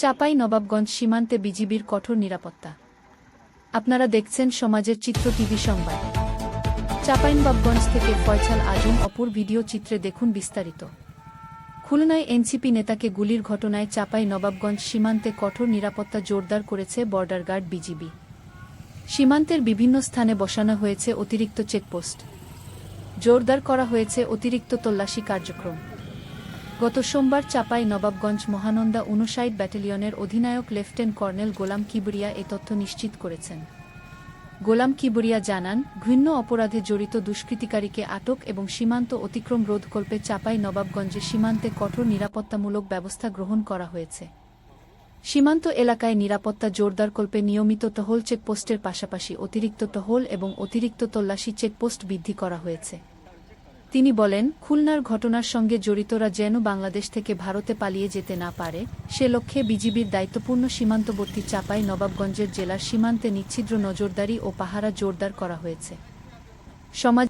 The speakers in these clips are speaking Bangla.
চাপাই নবাবগঞ্জ সীমান্তে বিজিবির কঠোর নিরাপত্তা। আপনারা দেখছেন সমাজের চিত্র টিভি সংবাদ। চাঁপাইনবাবগঞ্জ থেকে ফয়সাল আজম অপর ভিডিও চিত্রে দেখুন বিস্তারিত। খুলনায় এনসিপি নেতাকে গুলির ঘটনায় চাপাই নবাবগঞ্জ সীমান্তে কঠোর নিরাপত্তা জোরদার করেছে বর্ডার গার্ড বিজিবি। সীমান্তের বিভিন্ন স্থানে বসানো হয়েছে অতিরিক্ত চেকপোস্ট। জোরদার করা হয়েছে অতিরিক্ত তল্লাশি কার্যক্রম। গত সোমবার চাপাই নবাবগঞ্জ মহানন্দা উনষাট ব্যাটালিয়নের অধিনায়ক লেফটেন্যান্ট কর্নেল গোলাম কিবরিয়া এ তথ্য নিশ্চিত করেছেন। গোলাম কিবরিয়া জানান, ঘৃণ্য অপরাধে জড়িত দুষ্কৃতিকারীকে আটক এবং সীমান্ত অতিক্রম রোধকল্পে চাপাই নবাবগঞ্জে সীমান্তে কঠোর নিরাপত্তামূলক ব্যবস্থা গ্রহণ করা হয়েছে। সীমান্ত এলাকায় নিরাপত্তা জোরদারকল্পে নিয়মিত টহল চেকপোস্টের পাশাপাশি অতিরিক্ত টহল এবং অতিরিক্ত তল্লাশি চেকপোস্ট বৃদ্ধি করা হয়েছে। তিনি বলেন, খুলনার ঘটনার সঙ্গে জড়িতরা যেন বাংলাদেশ থেকে ভারতে পালিয়ে যেতে না পারে, সে লক্ষ্যে বিজিবির দায়িত্বপূর্ণ সীমান্তবর্তী চাপাই নবাবগঞ্জের জেলার সীমান্তে নিচ্ছিদ্র নজরদারি ও পাহারা জোরদার করা হয়েছে। সমাজ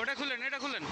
ওটা খুলেন এটা খুলেন।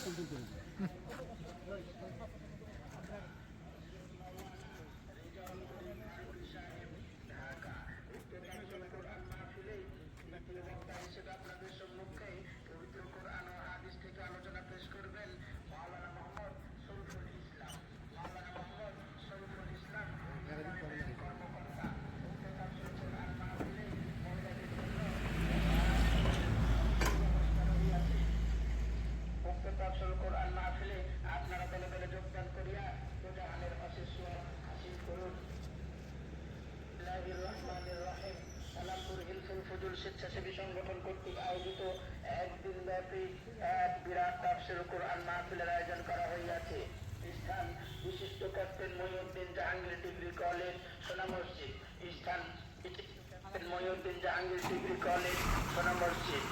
মুক্তপ্রাচল স্বেচ্ছাসেবী সংগঠন কর্তৃক আয়োজিত একদিন ব্যাপী এক বিরাট তাফসির কোরআন মাহফিলের আয়োজন করা হইয়াছে। স্থান বিশিষ্ট captain Mohiuddin Jahangir degree college, Sona Masjid. স্থান বিশিষ্ট captain Mohiuddin Jahangir degree college, Sona Masjid.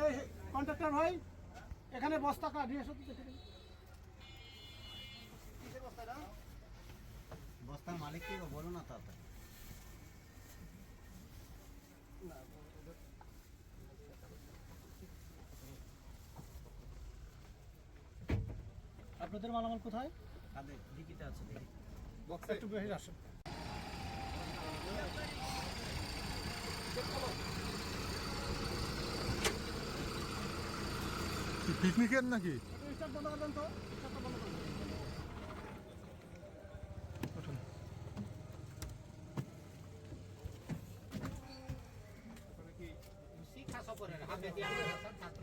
এই কন্ট্রাক্টর ভাই এখানে বস্তা কাঠ নিয়ে এসো। বস্তার মালিককে বলো না তাড়াতাড়ি আপনাদের মালামাল কোথায়? কাদের ডিকিতে আছে দেখি একটু বেশি আসো পিকনিকের নাকি? শিক্ষা সফরের হাতে দিয়ে আমরা ছাত্র